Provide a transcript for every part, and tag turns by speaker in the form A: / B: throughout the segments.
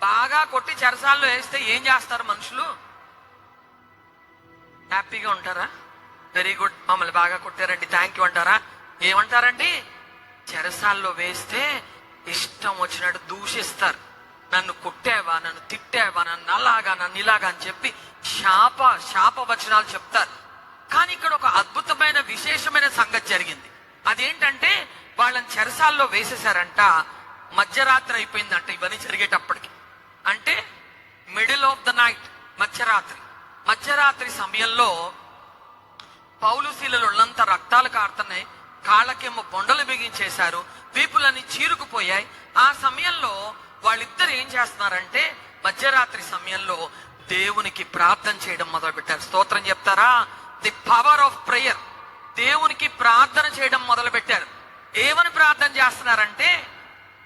A: బాగా కొట్టి చెరసాల్లో వేస్తే ఏం చేస్తారు మనుషులు? హ్యాపీగా ఉంటారా? Very good. మమ్మల్ని బాగా కొట్టారండి. థ్యాంక్ యూ అంటారా? ఏమంటారండి? చెరసాల్లో వేస్తే ఇష్టం వచ్చినట్టు దూషిస్తారు. నన్ను కొట్టావా నన్ను తిట్టావా నన్ను అలాగా నన్ను ఇలాగా అని చెప్పి శాప శాప వచనాలు చెప్తారు. కానీ ఇక్కడ ఒక అద్భుతమైన విశేషమైన సంగతి జరిగింది. అదేంటంటే వాళ్ళని చెరసాల్లో వేసేసారంట మధ్యరాత్రి అయిపోయిందంట ఇవన్నీ జరిగేటప్పటికి. అంటే మిడిల్ ఆఫ్ ద నైట్ మధ్యరాత్రి. మధ్యరాత్రి సమయంలో పౌలు శీలలు ఒళ్ళంతా రక్తాలు కారుతున్నాయి. కాళ్ళకేమో బొండలు బిగించేశారు. వీపులన్నీ చీరుకుపోయాయి. ఆ సమయంలో వాళ్ళిద్దరు ఏం చేస్తున్నారంటే మధ్యరాత్రి సమయంలో దేవునికి ప్రార్థన చేయడం మొదలు పెట్టారు స్తోత్రం చెప్తారా? ది పవర్ ఆఫ్ ప్రేయర్ దేవునికి ప్రార్థన చేయడం మొదలుపెట్టారు. ఏమని ప్రార్థన చేస్తున్నారంటే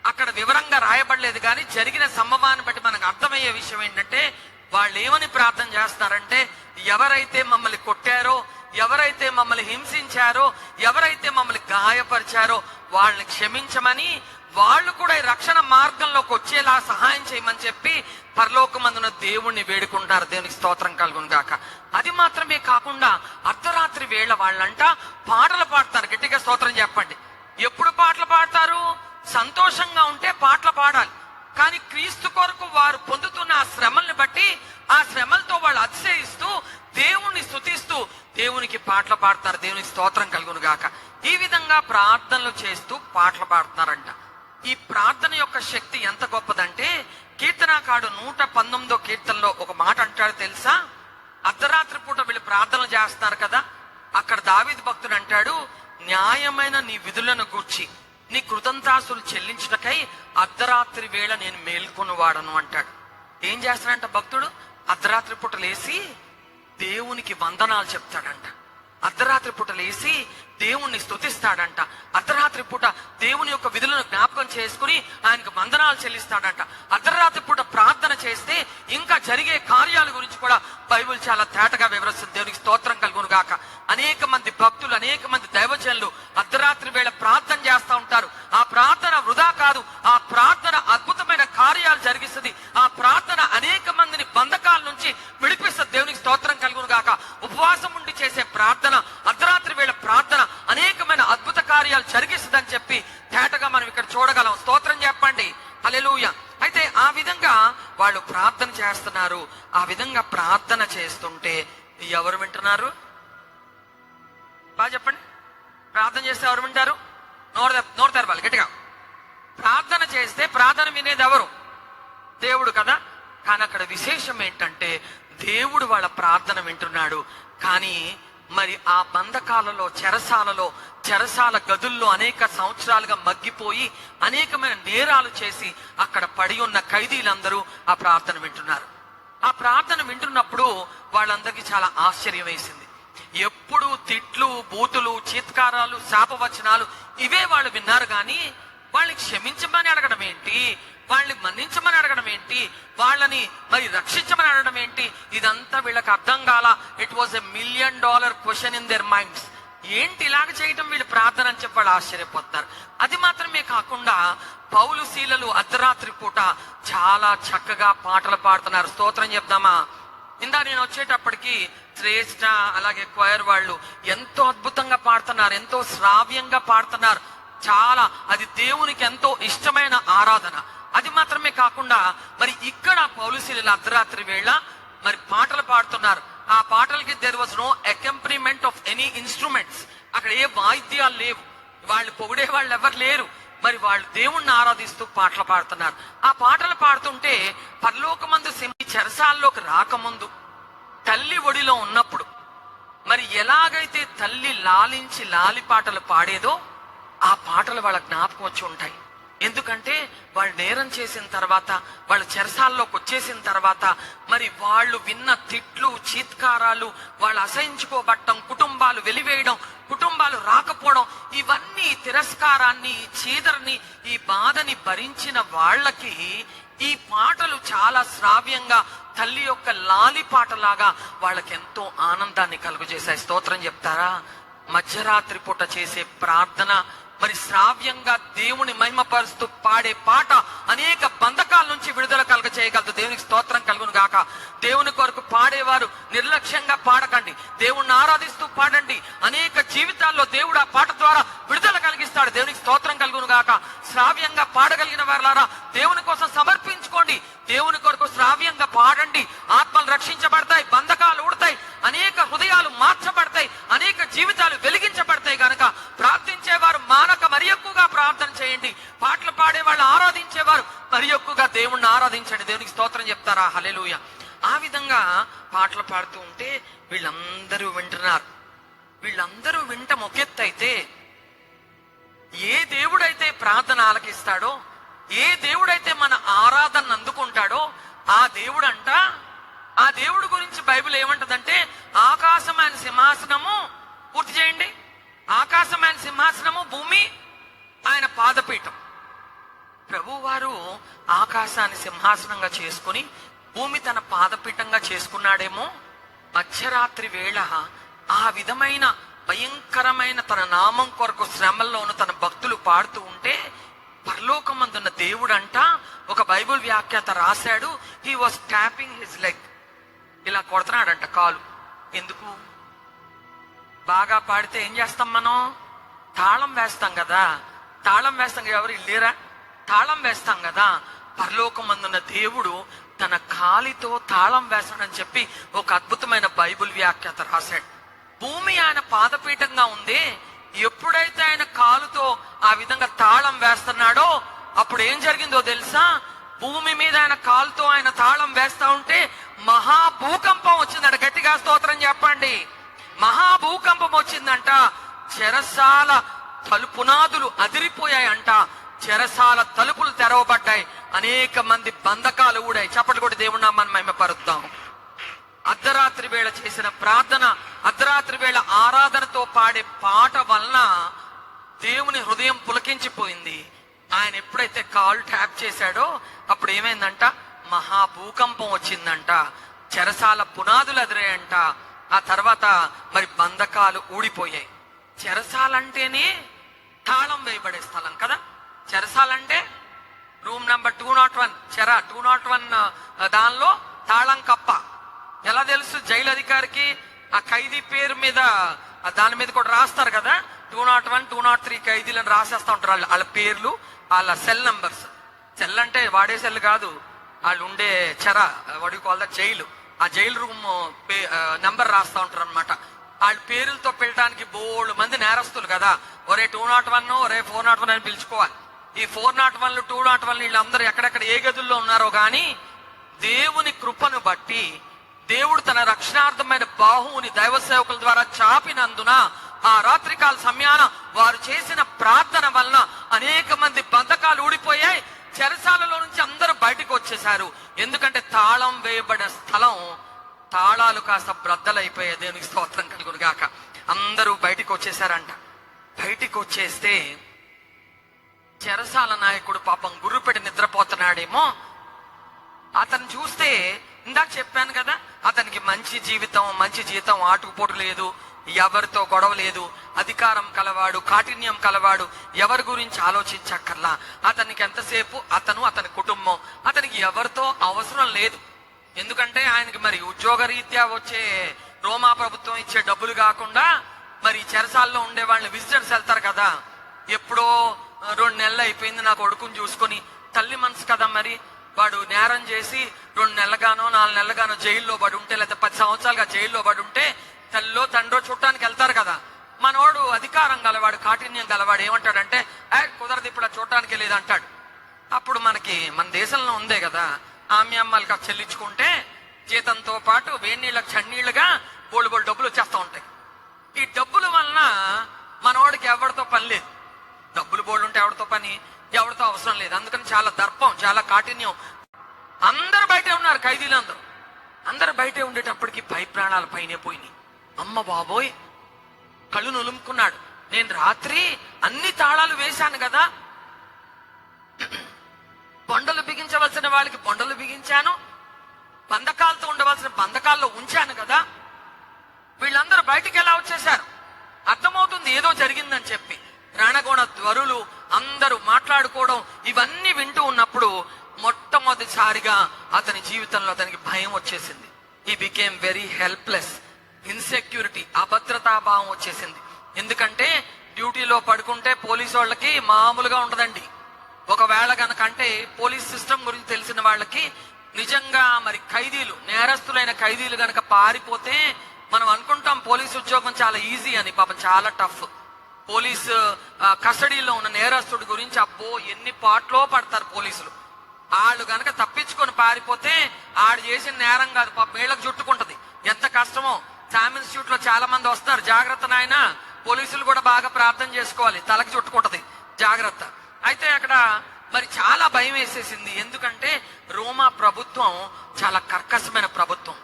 A: అక్కడ వివరంగా రాయబడలేదు కానీ జరిగిన సంభవాన్ని బట్టి మనకు అర్థమయ్యే విషయం ఏంటంటే వాళ్ళు ఏమని ప్రార్థన చేస్తారంటే ఎవరైతే మమ్మల్ని కొట్టారో ఎవరైతే మమ్మల్ని హింసించారో ఎవరైతే మమ్మల్ని గాయపరిచారో వాళ్ళని క్షమించమని వాళ్ళు కూడా ఈ రక్షణ మార్గంలోకి వచ్చేలా సహాయం చేయమని చెప్పి పరలోకమందున దేవుణ్ణి వేడుకుంటారు. దేవునికి స్తోత్రం కలుగును గాక. అది మాత్రమే కాకుండా అర్ధరాత్రి వేళ వాళ్ళంట పాటలు పాడతారు. గట్టిగా స్తోత్రం చెప్పండి. ఎప్పుడు పాటలు పాడతారు? సంతోషంగా ఉంటే పాటలు పాడాలి. కానీ క్రీస్తు కొరకు వారు పొందుతున్న ఆ శ్రమల్ని బట్టి ఆ శ్రమలతో వాళ్ళు అతిశయిస్తూ దేవుణ్ణి స్తుతిస్తూ దేవునికి పాటలు పాడతారు. దేవునికి స్తోత్రం కలుగును గాక ఈ విధంగా ప్రార్థనలు చేస్తూ పాటలు పాడుతున్నారంట. ఈ ప్రార్థన యొక్క శక్తి ఎంత గొప్పదంటే కీర్తనాకాడు నూట పంతొమ్మిదో కీర్తనలో ఒక మాట అంటాడు తెలుసా? అర్ధరాత్రి పూట వీళ్ళు ప్రార్థనలు చేస్తున్నారు కదా. అక్కడ దావీదు భక్తుడు అంటాడు న్యాయమైన నీ విధులను గూర్చి. నీ కృతంతాసులు చెల్లించుటకై అర్ధరాత్రి వేళ నేను మేల్కొని వాడను అంటాడు. ఏం చేస్తాడంట భక్తుడు? అర్ధరాత్రి పూట లేసి దేవునికి వందనాలు చెప్తాడంట. అర్ధరాత్రి పూట లేసి దేవుణ్ణి స్తుతిస్తాడంట. అర్ధరాత్రి పూట దేవుని యొక్క విధులను జ్ఞాపకం చేసుకుని ఆయనకు వందనాలు చెల్లిస్తాడంట. అర్ధరాత్రి పూట ప్రార్థన చేస్తే ఇంకా జరిగే కార్యాల గురించి కూడా బైబుల్ చాలా తేటగా వివరిస్తుంది. దేవునికి స్తోత్రం కలుగును గాక. అనేక మంది భక్తులు అనేక మంది దైవజనులు అర్ధరాత్రి వేళ ప్రార్థన చేస్తూ ఉంటారు. ఆ ప్రార్థన వృధా కాదు. ఆ ప్రార్థన అద్భుతమైన కార్యాలు జరిగిస్తుంది. ఆ ప్రార్థన అనేక మందిని బంధకాల నుంచి విడిపిస్తుంది. దేవునికి స్తోత్రం కలుగును గాక. ఉపవాసం ఉండి చేసే ప్రార్థన అర్ధరాత్రి వేళ ప్రార్థన అనేకమైన అద్భుత కార్యాలు జరిగిస్తుందని చెప్పి తేటగా మనం ఇక్కడ చూడగలం. స్తోత్రం చెప్పండి. అలెలుయ అయితే ఆ విధంగా వాళ్ళు ప్రార్థన చేస్తున్నారు. ఆ విధంగా ప్రార్థన చేస్తుంటే ఎవరు వింటున్నారు? బాగా చెప్పండి. ప్రార్థన చేస్తే ఎవరు వింటారు? నోరు నోరు తెరవాలి గట్టిగా. ప్రార్థన చేస్తే ప్రార్థన వినేది ఎవరు? దేవుడు కదా. కానీ అక్కడ విశేషం ఏంటంటే దేవుడు వాళ్ళ ప్రార్థన వింటున్నాడు. కానీ మరి ఆ బంధకాలలో చెరసాలలో చెరసాల గదుల్లో అనేక సంవత్సరాలుగా మగ్గిపోయి అనేకమైన నేరాలు చేసి అక్కడ పడి ఉన్న ఖైదీలందరూ ఆ ప్రార్థన వింటున్నారు. ఆ ప్రార్థన వింటున్నప్పుడు వాళ్ళందరికీ చాలా ఆశ్చర్యం వేసింది. ఎప్పుడు తిట్లు బూతులు చీత్కారాలు శాపవచనాలు ఇవే వాళ్ళు విన్నారు కానీ వాళ్ళని క్షమించమని అడగడం ఏంటి? వాళ్ళని మన్నించమని అడగడం ఏంటి? వాళ్ళని మరి రక్షించమని అడగడం ఏంటి? ఇదంతా వీళ్ళకి అర్థం కాల. It was a million dollar question in their minds ఏంటి ఇలాగ చేయటం? వీళ్ళు ప్రార్థన అని చెప్పి వాళ్ళు ఆశ్చర్యపోతారు. అది మాత్రమే కాకుండా పౌలు శీలలు అర్ధరాత్రి పూట చాలా చక్కగా పాటలు పాడుతున్నారు. స్తోత్రం చెప్దామా? ఇందా నేను వచ్చేటప్పటికి శ్రేష్ట అలాగే క్వైర్ వాళ్ళు ఎంతో అద్భుతంగా పాడుతున్నారు. ఎంతో శ్రావ్యంగా పాడుతున్నారు. చాలా అది దేవునికి ఎంతో ఇష్టమైన ఆరాధన. అది మాత్రమే కాకుండా మరి ఇక్కడ పౌలుశీల అర్ధరాత్రి వేళ మరి పాటలు పాడుతున్నారు. ఆ పాటలకి there was no accompaniment of any instruments అక్కడ ఏ వాయిద్యాలు లేవు. వాళ్ళు పొగిడే వాళ్ళు ఎవరు లేరు. మరి వాళ్ళు దేవుణ్ణి ఆరాధిస్తూ పాటలు పాడుతున్నారు. ఆ పాటలు పాడుతుంటే పరలోకమందు సింహి చెరసాల్లోకి రాకముందు తల్లి ఒడిలో ఉన్నప్పుడు మరి ఎలాగైతే తల్లి లాలించి లాలి పాటలు పాడేదో ఆ పాటలు వాళ్ళ జ్ఞాపకం వచ్చి ఉంటాయి. ఎందుకంటే వాళ్ళు నేరం చేసిన తర్వాత వాళ్ళు చెరసాల్లోకి వచ్చేసిన తర్వాత మరి వాళ్ళు విన్న తిట్లు చీత్కారాలు వాళ్ళు అసహించుకోబట్టం కుటుంబాలు వెలివేయడం కుటుంబాలు రాకపోవడం ఇవన్నీ తిరస్కారాన్ని ఈ చీదరని ఈ బాధని భరించిన వాళ్ళకి ఈ పాటలు చాలా శ్రావ్యంగా తల్లి యొక్క లాలి పాటలాగా వాళ్ళకి ఎంతో ఆనందాన్ని కలుగజేశాయి. స్తోత్రం చెప్తారా? మధ్యరాత్రి పూట చేసే ప్రార్థన మరి శ్రావ్యంగా దేవుని మహిమపరుస్తూ పాడే పాట అనేక బంధకాల నుంచి విడుదల కలగ గాక. దేవుని కొరకు పాడేవారు నిర్లక్ష్యంగా పాడకండి. దేవుణ్ణి ఆరాధిస్తూ పాడండి. అనేక జీవితాల్లో దేవుడు ఆ పాట ద్వారా విడుదల కలిగిస్తాడు. దేవునికి స్తోత్రం కలుగును గాక. శ్రావ్యంగా పాడగలిగిన వారులారా దేవుని కోసం సమర్పించుకోండి. దేవుని కొరకు శ్రావ్యంగా పాడండి. ఆత్మలు రక్షించబడతాయి. బంధకాలు చెప్తారా హలెలుయ ఆ విధంగా పాటలు పాడుతూ ఉంటే వీళ్ళందరూ వింటున్నారు. వీళ్ళందరూ వింట మొకెత్తైతే ఏ దేవుడైతే ప్రార్థన ఆలకిస్తాడో ఏ దేవుడైతే మన ఆరాధన అందుకుంటాడో ఆ దేవుడంట ఆ దేవుడు గురించి బైబిల్ ఏమంటదంటే ఆకాశమైన సింహాసనము పూర్తి చేయండి. ఆకాశమైన సింహాసనము భూమి ఆయన పాదపీఠం. ప్రభువారు ఆకాశాన్ని సింహాసనంగా చేసుకుని భూమి తన పాదపీఠంగా చేసుకున్నాడేమో? మధ్యరాత్రి వేళ ఆ విధమైన భయంకరమైన తన నామం కొరకు శ్రమల్లోనూ తన భక్తులు పాడుతూ ఉంటే పరలోకమందున్న దేవుడంట ఒక బైబిల్ వ్యాఖ్యాత రాశాడు. He was tapping his leg ఇలా కొడుతున్నాడంట కాలు. ఎందుకు? బాగా పాడితే ఏం చేస్తాం మనం? తాళం వేస్తాం కదా. తాళం వేస్తాం కదా, ఎవరు లేరా? తాళం వేస్తాం కదా పరలోకం అందున్న దేవుడు తన కాలితో తాళం వేస్తాడని చెప్పి ఒక అద్భుతమైన బైబిల్ వ్యాఖ్యాత రాశాడు. భూమి ఆయన పాదపీఠంగా ఉంది. ఎప్పుడైతే ఆయన కాలుతో ఆ విధంగా తాళం వేస్తున్నాడో అప్పుడు ఏం జరిగిందో తెలుసా? భూమి మీద ఆయన కాలుతో ఆయన తాళం వేస్తా ఉంటే మహా భూకంపం వచ్చిందంట. గట్టిగా స్తోత్రం చెప్పండి. మహా భూకంపం వచ్చిందంట. చెరసాల తలుపునాదులు అదిరిపోయాయంట. చెరసాల తలుపులు తెరవబడ్డాయి. అనేక మంది బంధకాలు ఊడాయి. చప్పట్లు కూడా దేవుడు మనం మహిమపరుద్దాం అర్ధరాత్రి వేళ చేసిన ప్రార్థన అర్ధరాత్రి వేళ ఆరాధనతో పాడే పాట వలన దేవుని హృదయం పులకించిపోయింది. ఆయన ఎప్పుడైతే కాల్ ట్యాప్ చేశాడో అప్పుడు ఏమైందంట? మహా భూకంపం వచ్చిందంట. చెరసాల పునాదులు ఎదురాయంట ఆ తర్వాత మరి బంధకాలు ఊడిపోయాయి. చెరసాలంటేనే తాళం వేయబడే స్థలం కదా? చెరసాలంటే room number two naught one చెర టూ నాట్ వన్ దానిలో తాళం కప్ప. ఎలా తెలుసు? జైలు అధికారికి ఆ ఖైదీ పేరు మీద దాని మీద కూడా రాస్తారు కదా? Two naught one two naught three ఖైదీలను రాసేస్తా ఉంటారు వాళ్ళు. వాళ్ళ పేర్లు వాళ్ళ సెల్ నంబర్స్. సెల్ అంటే వాడే సెల్ కాదు. వాళ్ళు ఉండే చెర వడి జైలు. ఆ జైలు రూమ్ నంబర్ రాస్తా ఉంటారు అనమాట వాళ్ళ పేర్లతో పిలటానికి బోళ్ళు మంది నేరస్తులు కదా. ఒరే టూ నాట్ వన్ ఒరే ఫోర్ నాట్ వన్ అని పిలుచుకోవాలి. ఈ ఫోర్ నాట్ వన్లు టూ నాట్ వన్ వీళ్ళందరూ ఎక్కడెక్కడ ఏ గదుల్లో ఉన్నారో కానీ దేవుని కృపను బట్టి దేవుడు తన రక్షణార్థమైన బాహువుని దైవ సేవకుల ద్వారా చాపినందున ఆ రాత్రికాల సమయాన వారు చేసిన ప్రార్థన వలన అనేక మంది బంధకాలు ఊడిపోయాయి. చెరసాలలో నుంచి అందరూ బయటకు వచ్చేశారు. ఎందుకంటే తాళం వేయబడిన స్థలం తాళాలు కాస్త బ్రద్దలైపోయాయి. దేవునికి స్తోత్రం కలుగునుగాక. అందరూ బయటకు వచ్చేసారంట బయటికి వచ్చేస్తే చెరసాల నాయకుడు పాపం గుర్రుపెట్టి నిద్రపోతున్నాడేమో. అతను చూస్తే ఇందాక చెప్పాను కదా అతనికి మంచి జీవితం మంచి జీతం ఆటుకుపోటు లేదు ఎవరితో గొడవ లేదు అధికారం కలవాడు కాఠిన్యం కలవాడు ఎవరి గురించి ఆలోచించక్కర్లా. అతనికి ఎంతసేపు? అతను అతని కుటుంబం. అతనికి ఎవరితో అవసరం లేదు. ఎందుకంటే ఆయనకి మరి ఉద్యోగ రీత్యా వచ్చే రోమా ప్రభుత్వం ఇచ్చే డబ్బులు కాకుండా మరి చెరసాల్లో ఉండే వాళ్ళని విజిటర్స్ వెళ్తారు కదా. ఎప్పుడో రెండు నెలలు అయిపోయింది నా కొడుకుని చూసుకొని. తల్లి మనసు కదా మరి. వాడు నేరం చేసి రెండు నెలలుగానో నాలుగు నెలలుగానో జైల్లో పడి ఉంటే లేకపోతే పది సంవత్సరాలుగా జైల్లో పడి ఉంటే తల్లిలో తండ్రో చూడటానికి వెళ్తారు కదా. మనోడు అధికారం గలవాడు కాఠిన్యం గలవాడు ఏమంటాడంటే ఏ కుదరదు ఇప్పుడు చూడటానికి లేదు అంటాడు. అప్పుడు మనకి మన దేశంలో ఉందే కదా. ఆమె అమ్మాయిలకు చెల్లించుకుంటే జీతంతో పాటు వేడి నీళ్ళకి చన్నీళ్ళుగా బోళ్ళు బోళ్ళు డబ్బులు వచ్చేస్తూ ఉంటాయి. ఈ డబ్బుల వలన మనవాడికి ఎవరితో పని లేదు. డబ్బులు బోళ్ళు ఉంటే ఎవరితో పని? ఎవరితో అవసరం లేదు. అందుకని చాలా దర్పం చాలా కాఠిన్యం. అందరు బయటే ఉన్నారు ఖైదీలందరూ. అందరు బయటే ఉండేటప్పటికి పై ప్రాణాలు పైనే పోయినాయి. అమ్మ బాబోయ్ కళ్ళు నులుముకున్నాడు. నేను రాత్రి అన్ని తాళాలు వేశాను కదా. బొండలు బిగించవలసిన వాళ్ళకి బొండలు బిగించాను. బంధకాలతో ఉండవలసిన బంధకాల్లో ఉంచాను కదా. వీళ్ళందరూ బయటికి ఎలా వచ్చేసారు అర్థమవుతుంది ఏదో జరిగిందని చెప్పి. రణగోణ ధ్వరులు అందరూ మాట్లాడుకోవడం ఇవన్నీ వింటూ ఉన్నప్పుడు మొట్టమొదటిసారిగా అతని జీవితంలో అతనికి భయం వచ్చేసింది. He became very helpless insecurity అభద్రతా భావం వచ్చేసింది. ఎందుకంటే డ్యూటీలో పడుకుంటే పోలీసు వాళ్ళకి మామూలుగా ఉండదండి. ఒకవేళ కనుకంటే పోలీస్ సిస్టమ్ గురించి తెలిసిన వాళ్ళకి నిజంగా మరి ఖైదీలు నేరస్తులైన ఖైదీలు గనక పారిపోతే మనం అనుకుంటాం పోలీస్ ఉద్యోగం చాలా ఈజీ అని పాపం చాలా టఫ్. పోలీసు కస్టడీలో ఉన్న నేరస్తుడి గురించి అబ్బో ఎన్ని పాటలో పడతారు పోలీసులు. వాళ్ళు కనుక తప్పించుకొని పారిపోతే ఆడు చేసిన నేరం కాదు పాప వీళ్ళకి చుట్టుకుంటది ఎంత కష్టమో. శామ్ ఇన్స్టిట్యూట్లో చాలా మంది వస్తారు. జాగ్రత్త నాయన పోలీసులు కూడా బాగా ప్రార్థన చేసుకోవాలి. తలకి చుట్టుకుంటది జాగ్రత్త. అయితే అక్కడ మరి చాలా భయం వేసేసింది. ఎందుకంటే రోమా ప్రభుత్వం చాలా కర్కశమైన ప్రభుత్వం.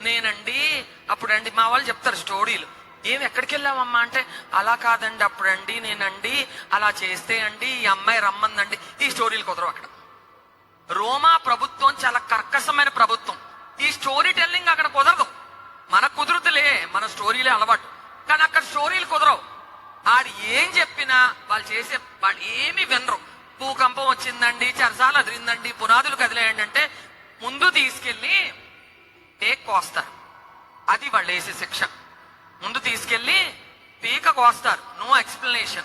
A: నేనండి అప్పుడండి మా వాళ్ళు చెప్తారు స్టోరీలు. ఏం ఎక్కడికి వెళ్ళామమ్మా అంటే అలా కాదండి అప్పుడండి నేనండి అలా చేస్తే అండి ఈ అమ్మాయి రమ్మందండి. ఈ స్టోరీలు కుదరవు అక్కడ. రోమా ప్రభుత్వం చాలా కర్కశమైన ప్రభుత్వం. ఈ స్టోరీ టెల్లింగ్ అక్కడ కుదరదు. మన కుదురుతులే మన స్టోరీలే అలవాటు. కానీ అక్కడ స్టోరీలు కుదరవు. ఆడు ఏం చెప్పినా వాళ్ళు చేసే వాళ్ళు ఏమి వినరు. భూకంపం వచ్చిందండి చరసాలు అదిరిందండి పునాదులు కదిలేయండి అంటే ముందు తీసుకెళ్ళి టేక్ కోస్తారు అది వాళ్ళు వేసే శిక్ష. ముందు తీసుకెళ్ళి పీక కోస్తారు. నో ఎక్స్ప్లెనేషన్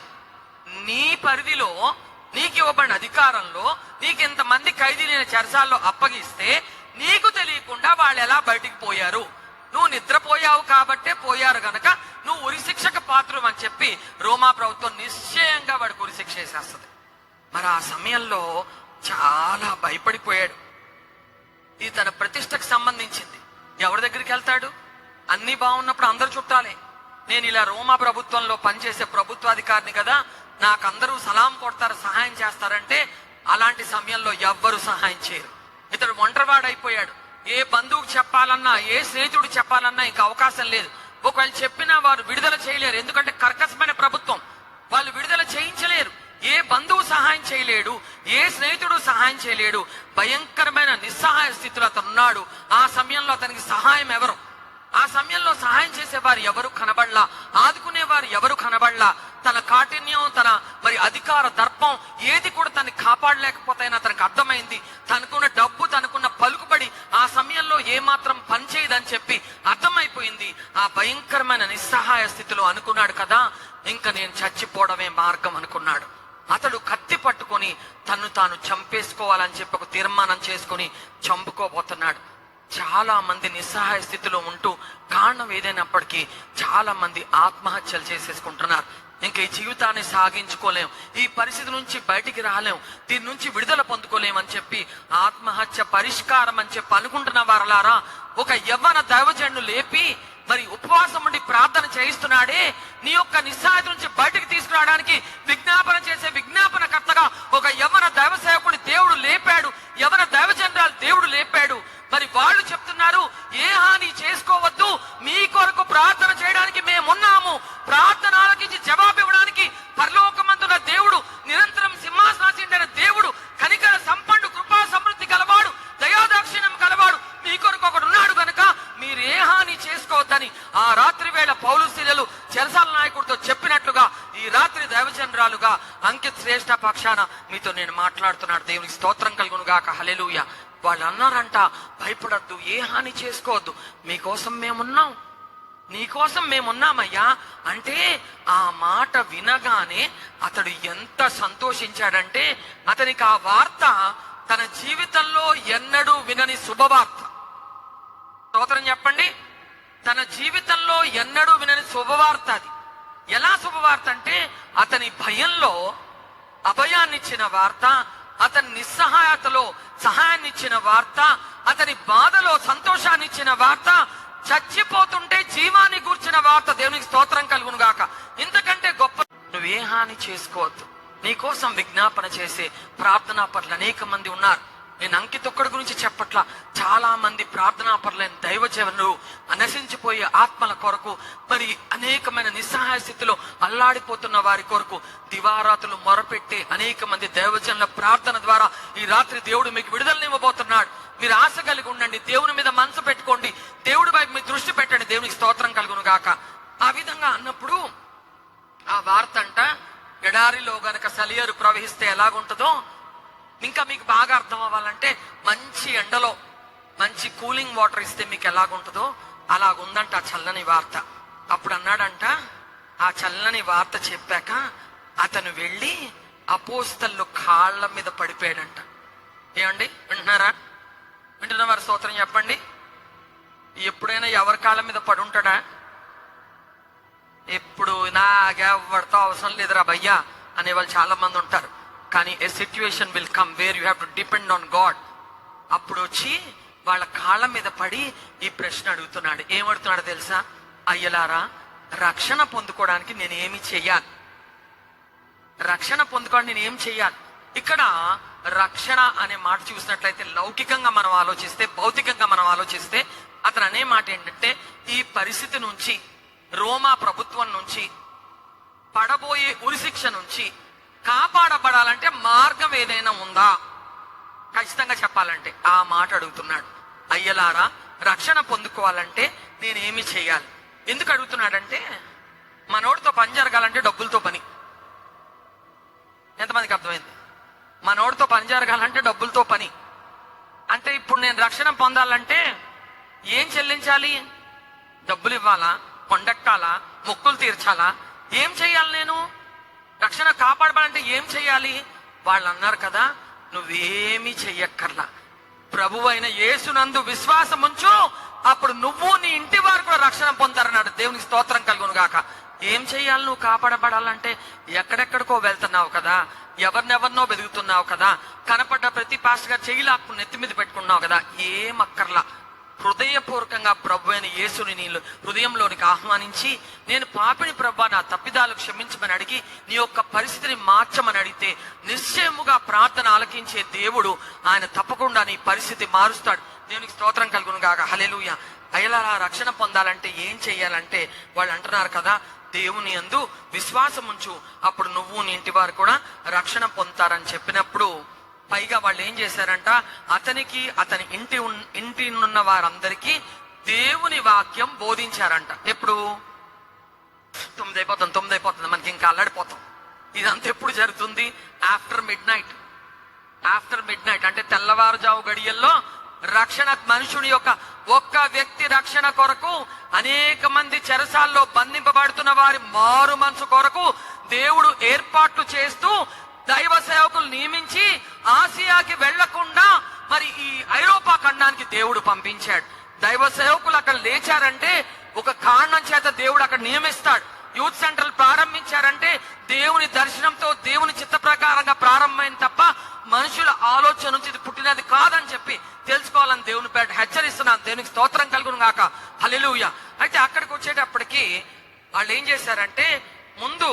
A: నీ పరిధిలో నీకు ఇవ్వబడిన అధికారంలో నీకు ఇంతమంది ఖైదీలైన చెరసాల్లో అప్పగిస్తే నీకు తెలియకుండా వాళ్ళు ఎలా బయటికి పోయారు? నువ్వు నిద్రపోయావు కాబట్టే పోయారు గనక నువ్వు ఉరిశిక్షకు పాత్రం అని చెప్పి రోమా ప్రభుత్వం నిశ్చయంగా వాడికి ఉరిశిక్ష వేసేస్తుంది. మరి ఆ సమయంలో చాలా భయపడిపోయాడు. ఇది తన ప్రతిష్టకు సంబంధించింది. ఎవరి దగ్గరికి వెళ్తాడు? అన్ని బాగున్నప్పుడు అందరు చుట్టాలే. నేను ఇలా రోమా ప్రభుత్వంలో పనిచేసే ప్రభుత్వాధికారిని కదా నాకు అందరూ సలాం కొడతారు సహాయం చేస్తారంటే అలాంటి సమయంలో ఎవ్వరు సహాయం చేయరు. ఇతడు ఒంటరివాడైపోయాడు. ఏ బంధువుకు చెప్పాలన్నా ఏ స్నేహితుడు చెప్పాలన్నా ఇంకా అవకాశం లేదు. ఒకవేళ చెప్పినా వారు విడుదల చేయలేరు. ఎందుకంటే కర్కశమైన ప్రభుత్వం. వాళ్ళు విడుదల చేయించలేరు. ఏ బంధువు సహాయం చేయలేడు ఏ స్నేహితుడు సహాయం చేయలేడు. భయంకరమైన నిస్సహాయ స్థితిలో అతను ఉన్నాడు ఆ సమయంలో అతనికి సహాయం ఎవరు? ఆ సమయంలో సహాయం చేసేవారు ఎవరు కనబడలా ఆదుకునేవారు ఎవరు కనబడలా తన కాఠిన్యం తన మరి అధికార దర్పం ఏది కూడా తనని కాపాడలేకపోతేనా తనకు అర్థమైంది. తనకున్న డబ్బు తనకున్న పలుకుబడి ఆ సమయంలో ఏమాత్రం పనిచేయదని చెప్పి అర్థమైపోయింది. ఆ భయంకరమైన నిస్సహాయ స్థితిలో అనుకున్నాడు కదా ఇంకా నేను చచ్చిపోవడమే మార్గం అనుకున్నాడు. అతడు కత్తి పట్టుకొని తను తాను చంపేసుకోవాలని చెప్పి ఒక తీర్మానం చేసుకొని చంపుకోబోతున్నాడు. చాలా మంది నిస్సహాయ స్థితిలో ఉంటూ కారణం ఏదైనప్పటికీ చాలా మంది ఆత్మహత్యలు చేసేసుకుంటున్నారు. ఇంకా ఈ జీవితాన్ని సాగించుకోలేం. ఈ పరిస్థితి నుంచి బయటికి రాలేం. దీని నుంచి విడుదల పొందుకోలేం అని చెప్పి ఆత్మహత్య పరిష్కారం అని చెప్పి అనుకుంటున్న వారలారా ఒక యవ్వన దైవజన్ను లేపి మరి ఉపవాసం ఉండి ప్రార్థన చేయిస్తున్నాడే. నీ యొక్క నిస్సహాయత నుంచి బయటికి తీసుకురావడానికి విజ్ఞాపన చేసే విజ్ఞాపన కర్తగా ఒక యవన దైవ సేవకుని దేవుడు లేపాడు. యవన దైవజనరాలు దేవుడు లేపాడు. మరి వాళ్ళు చెప్తున్నారు ఏ హాని చేసుకోవద్దు. మీ కొరకు ప్రార్థన చేయడానికి మేమున్నాము. ప్రార్థన ఆలకించి జవాబు ఇవ్వడానికి పరలోక దేవుడు నిరంతరం సింహాసనాసీనుడైన దేవుడు కనికర సంపన్ను కృపా సమృద్ధి గలవాడు దయాదాక్షిణ్యం గలవాడు మీ కొరకు ఒకడు ఉన్నాడు గనుక మీరు ఏ హాని చేసుకోవద్దని ఆ రాత్రి వేళ పౌలు స్త్రీలు చెరసాల నాయకుడితో చెప్పినట్లుగా ఈ రాత్రి దైవచంద్రాలుగా శ్రేష్ట పక్షాన మీతో నేను మాట్లాడుతున్నాడు. దేవునికి స్తోత్రం కలుగును గాక హలెలూయ వాళ్ళు అన్నారంట భయపడద్దు ఏ హాని చేసుకోవద్దు. మీకోసం మేమున్నాం. నీకోసం మేమున్నామయ్యా. అంటే ఆ మాట వినగానే అతడు ఎంత సంతోషించాడంటే అతనికి ఆ వార్త తన జీవితంలో ఎన్నడూ వినని శుభవార్త. స్తోత్రం చెప్పండి. తన జీవితంలో ఎన్నడూ వినని శుభవార్త అది. ఎలా శుభవార్త అంటే అతని భయంలో అభయాన్నిచ్చిన వార్త అతని నిస్సహాయతలో సహాయాన్నిచ్చిన వార్త అతని బాధలో సంతోషాన్నిచ్చిన వార్త చచ్చిపోతుంటే జీవాన్ని గూర్చిన వార్త దేవునికి స్తోత్రం కలుగును గాక ఇంతకంటే గొప్ప నువ్వే హాని చేసుకోవద్దు. నీకోసం విజ్ఞాపన చేసే ప్రార్థనా పట్ల అనేక మంది ఉన్నారు. నేను అంకిత ఒక్కడి గురించి చెప్పట్ల. చాలా మంది ప్రార్థనా పరులైన దైవజనులు నశించిపోయే ఆత్మల కొరకు మరి అనేకమైన నిస్సహాయ స్థితిలో అల్లాడిపోతున్న వారి కొరకు దివారాతులు మొరపెట్టే అనేక మంది దైవజనుల ప్రార్థన ద్వారా ఈ రాత్రి దేవుడు మీకు విడుదలనివ్వబోతున్నాడు మీరు ఆశ కలిగి ఉండండి దేవుని మీద మనసు పెట్టుకోండి దేవుడి వైపు మీ దృష్టి పెట్టండి దేవునికి స్తోత్రం కలుగును గాక ఆ విధంగా అన్నప్పుడు ఆ వార్త అంట ఎడారిలో గనక సలియరు ప్రవహిస్తే ఎలాగుంటుందో ఇంకా మీకు బాగా అర్థం అవ్వాలంటే మంచి ఎండలో మంచి కూలింగ్ వాటర్ ఇస్తే మీకు ఎలాగుంటుందో అలాగుందంట ఆ చల్లని వార్త. అప్పుడు అన్నాడంట ఆ చల్లని వార్త చెప్పాక అతను వెళ్ళి అపోస్తలు కాళ్ళ మీద పడిపోయాడంట. ఏమండి? వింటున్నారా? వింటున్న వారి స్తోత్రం చెప్పండి. ఎప్పుడైనా ఎవరి కాళ్ళ మీద పడి ఉంటాడా ఎప్పుడు నాకెవరితో అవసరం లేదురా భయ్యా అనే వాళ్ళు చాలా మంది ఉంటారు. కానీ a situation will come where you have to depend on God అప్పుడు వచ్చి వాళ్ళ కాళ్ళ మీద పడి ఈ ప్రశ్న అడుగుతున్నాడు. ఏమడుతున్నాడు తెలుసా? అయ్యలారా రక్షణ పొందుకోవడానికి నేను ఏమి చెయ్యాలి? రక్షణ పొందుకోవడానికి నేను ఏం చెయ్యాలి? ఇక్కడ రక్షణ అనే మాట చూసినట్లయితే లౌకికంగా మనం ఆలోచిస్తే భౌతికంగా మనం ఆలోచిస్తే అతను అనే మాట ఏంటంటే ఈ పరిస్థితి నుంచి రోమా ప్రభుత్వం నుంచి పడబోయే ఉరిశిక్ష నుంచి కాపాడబడాలంటే మార్గం ఏదైనా ఉందా? ఖచ్చితంగా చెప్పాలంటే. ఆ మాట అడుగుతున్నాడు. అయ్యలారా రక్షణ పొందుకోవాలంటే నేనేమి చేయాలి? ఎందుకు అడుగుతున్నాడంటే మనోడితో పని జరగాలంటే డబ్బులతో పని. ఎంతమందికి అర్థమైంది? మనోడితో పని జరగాలంటే డబ్బులతో పని. అంటే ఇప్పుడు నేను రక్షణ పొందాలంటే ఏం చెల్లించాలి? డబ్బులు ఇవ్వాలా? కొండెక్కాలా? మొక్కులు తీర్చాలా? ఏం చేయాలి నేను? రక్షణ కాపాడబడాలంటే ఏం చెయ్యాలి వాళ్ళు అన్నారు కదా నువ్వేమీ చెయ్యక్కర్లా. ప్రభు అయిన యేసునందు విశ్వాసం ఉంచు అప్పుడు నువ్వు నీ ఇంటి వారు కూడా రక్షణ పొందారన్నాడు దేవునికి స్తోత్రం కలుగును గాక ఏం చెయ్యాలి నువ్వు కాపాడబడాలంటే ఎక్కడెక్కడికో వెళ్తున్నావు కదా ఎవరినెవరినో వెతుకుతున్నావు కదా కనపడ్డ ప్రతి పాస్టర్ గారు చెయ్యి లాక్కు నెత్తి మీద పెట్టుకున్నావు కదా ఏం అక్కర్లా. హృదయపూర్వకంగా ప్రభు అయిన యేసుని నీళ్ళు హృదయంలోనికి ఆహ్వానించి నేను పాపిని ప్రభా నా తప్పిదాలు క్షమించమని అడిగి నీ యొక్క పరిస్థితిని మార్చమని అడిగితే నిశ్చయముగా ప్రార్థన ఆలకించే దేవుడు ఆయన తప్పకుండా నీ పరిస్థితి మారుస్తాడు. దేవునికి స్తోత్రం కలుగును గాక. హలెలుయ అయలారా రక్షణ పొందాలంటే ఏం చెయ్యాలంటే వాళ్ళు అంటున్నారు కదా దేవుని అందు విశ్వాసం ఉంచు అప్పుడు నువ్వు నీ ఇంటి వారు కూడా రక్షణ పొందుతారని చెప్పినప్పుడు పైగా వాళ్ళు ఏం చేశారంట? అతనికి అతని ఇంటి ఇంటి ఉన్న వారందరికీ దేవుని వాక్యం బోధించారంట. ఎప్పుడు? తొమ్మిది అయిపోతుంది తొమ్మిది అయిపోతుంది మనకి ఇంకా అల్లడిపోతాం. ఇదంతా ఎప్పుడు జరుగుతుంది? After midnight after midnight అంటే తెల్లవారుజావు గడియల్లో రక్షణ మనుషుని యొక్క ఒక్క వ్యక్తి రక్షణ కొరకు అనేక మంది చెరసాల్లో బంధింపబడుతున్న వారి మారు మనసు కొరకు దేవుడు ఏర్పాట్లు చేస్తూ దైవ సేవకులు నియమించి ఆసియాకి వెళ్ళకుండా మరి ఈ ఐరోపా ఖండానికి దేవుడు పంపించాడు. దైవ సేవకులు అక్కడ లేచారంటే ఒక కారణం చేత దేవుడు అక్కడ నియమిస్తాడు. యూత్ సెంటర్ ప్రారంభించారంటే దేవుని దర్శనంతో దేవుని చిత్త ప్రకారంగా ప్రారంభమైంది తప్ప మనుషుల ఆలోచన నుంచి ఇది పుట్టినది కాదని చెప్పి తెలుసుకోవాలని దేవుని పేట హెచ్చరిస్తున్నాను. దేవునికి స్తోత్రం కలుగును గాక. హలిలుయ అయితే అక్కడికి వచ్చేటప్పటికి వాళ్ళు ఏం చేశారంటే ముందు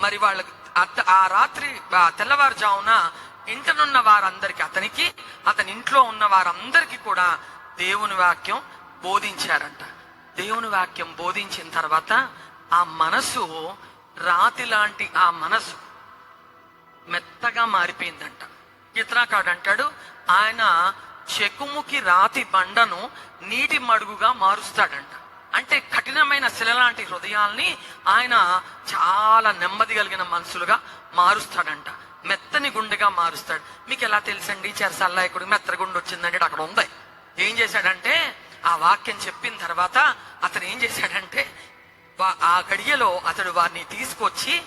A: మరి వాళ్ళకి ఆ రాత్రి తెల్లవారుజామున ఇంటనున్న వారందరికి అతనికి అతని ఇంట్లో ఉన్న వారందరికీ కూడా దేవుని వాక్యం బోధించారంట. దేవుని వాక్యం బోధించిన తర్వాత ఆ మనసు రాతి లాంటి ఆ మనసు మెత్తగా మారిపోయిందంట. చిత్రాకాడు అంటాడు ఆయన చెకుముకి రాతి బండను నీటి మడుగుగా మారుస్తాడంట. అంటే కఠినమైన శిల లాంటి హృదయాల్ని ఆయన చాలా నెమ్మది కలిగిన మనసులుగా మారుస్తాడంట. మెత్తని గుండెగా మారుస్తాడు. మీకు ఎలా తెలుసండి? చెరసల్లాయకుడు మెత్తని గుండె వచ్చిందంటే అక్కడ ఉంది. ఏం చేశాడంటే ఆ వాక్యం చెప్పిన తర్వాత అతను ఏం చేశాడంటే ఆ గడియలో అతడు వారిని తీసుకొచ్చి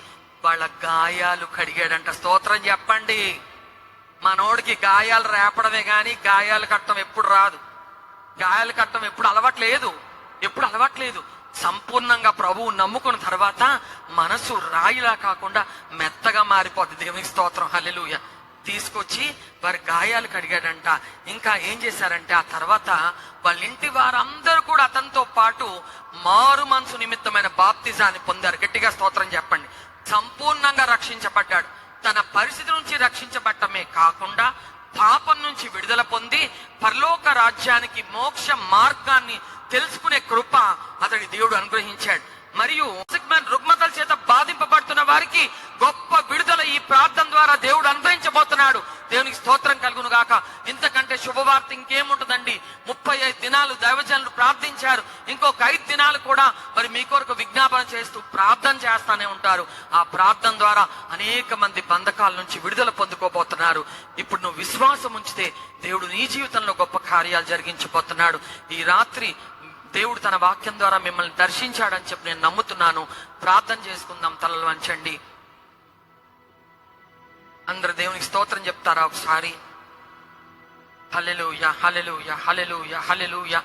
A: వాళ్ళ గాయాలు కడిగాడంట. స్తోత్రం చెప్పండి. మనోడికి గాయాలు రేపడమే కానీ గాయాలు కట్టడం ఎప్పుడు రాదు. గాయాలు కట్టడం ఎప్పుడు అలవాట్లేదు ఎప్పుడు అలవాట్లేదు. సంపూర్ణంగా ప్రభువు నమ్ముకున్న తర్వాత మనసు రాయిలా కాకుండా మెత్తగా మారిపోద్ది. దేవునికి స్తోత్రం. హల్లెలూయ. తీసుకొచ్చి వారి గాయాలు కడిగాడంట. ఇంకా ఏం చేశారంటే ఆ తర్వాత వాళ్ళ ఇంటి వారందరూ కూడా అతనితో పాటు మారు మనసు నిమిత్తమైన బాప్తిజాన్ని పొందారు. గట్టిగా స్తోత్రం చెప్పండి. సంపూర్ణంగా రక్షించబడ్డాడు. తన పరిస్థితి నుంచి రక్షించబడటమే కాకుండా పాపం నుంచి విడుదల పొంది పరలోక రాజ్యానికి మోక్ష మార్గాన్ని తెలుసుకునే కృప అతడి దేవుడు అనుగ్రహించాడు. మరియు రుగ్మతల చేత బాధింపబడుతున్న వారికి గొప్ప విడుదల ఈ ప్రార్థన ద్వారా దేవుడు అనుగ్రహించబోతున్నాడు. దేవునికి స్తోత్రం కలుగును గాక ఇంతకంటే శుభవార్త ఇంకేముంటుందండి? ముప్పై ఐదు దినాలు దైవజనులు ప్రార్థించారు. ఇంకొక ఐదు దినాలు కూడా మరి మీ కొరకు విజ్ఞాపన చేస్తూ ప్రార్థన చేస్తానే ఉంటారు. ఆ ప్రార్థన ద్వారా అనేక మంది బంధకాల నుంచి విడుదల పొందుకోబోతున్నారు. ఇప్పుడు నువ్వు విశ్వాసం ఉంచితే దేవుడు నీ జీవితంలో గొప్ప కార్యాలు జరిగించబోతున్నాడు. ఈ రాత్రి దేవుడు తన వాక్యం ద్వారా మిమ్మల్ని దర్శించాడని చెప్పి నేను నమ్ముతున్నాను. ప్రార్థన చేసుకుందాం తలలు వంచండి. అందరు దేవునికి స్తోత్రం చెప్తారా ఒకసారి? హలెలుయ హలెలుయ హలెలుయ హలెలుయ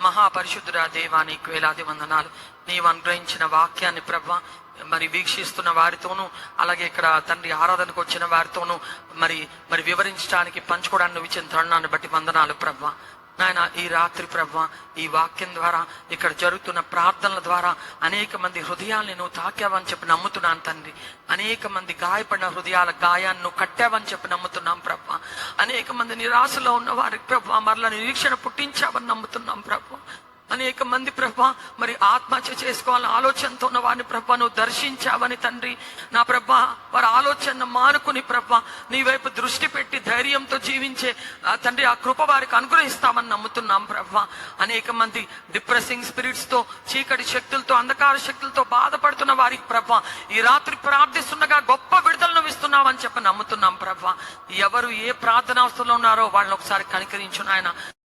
A: మహాపరిశుద్ధురా దేవా నీకు వేలాది వందనాలు. నీవు అనుగ్రహించిన వాక్యాన్ని ప్రభ మరి వీక్షిస్తున్న వారితోనూ అలాగే ఇక్కడ తండ్రి ఆరాధనకు వచ్చిన వారితోనూ మరి మరి వివరించడానికి పంచుకోవడానికి నువ్వు ఇచ్చిన తరుణాన్ని బట్టి వందనాలు ప్రభ. నాయన ఈ రాత్రి ప్రభ ఈ వాక్యం ద్వారా ఇక్కడ జరుగుతున్న ప్రార్థనల ద్వారా అనేక మంది హృదయాల్ని నువ్వు తాకావని చెప్పి నమ్ముతున్నాను తండ్రి. అనేక మంది గాయపడిన హృదయాల గాయాన్ని నువ్వు కట్టావని చెప్పి నమ్ముతున్నాం ప్రభ. అనేక మంది నిరాశలో ఉన్న వారికి ప్రభ మరల నిరీక్షణ పుట్టించావని నమ్ముతున్నాం ప్రభు. అనేక మంది ప్రభ మరి ఆత్మహత్య చేసుకోవాలని ఆలోచనతో ఉన్న వారిని ప్రభ నువ్వు దర్శించావని తండ్రి. నా ప్రభ వారి ఆలోచన మానుకుని ప్రభ నీ వైపు దృష్టి పెట్టి ధైర్యంతో జీవించే ఆ తండ్రి ఆ కృప వారికి అనుగ్రహిస్తామని నమ్ముతున్నాం ప్రభ. అనేక మంది డిప్రెసింగ్ స్పిరిట్స్తో చీకటి శక్తులతో అంధకార శక్తులతో బాధపడుతున్న వారికి ప్రభ ఈ రాత్రి ప్రార్థిస్తుండగా గొప్ప విడుదలను ఇస్తున్నామని చెప్పి నమ్ముతున్నాం ప్రభ. ఎవరు ఏ ప్రార్థనా ప్రార్థనావస్థలో ఉన్నారో వాళ్ళని ఒకసారి కనికరించు నాయన.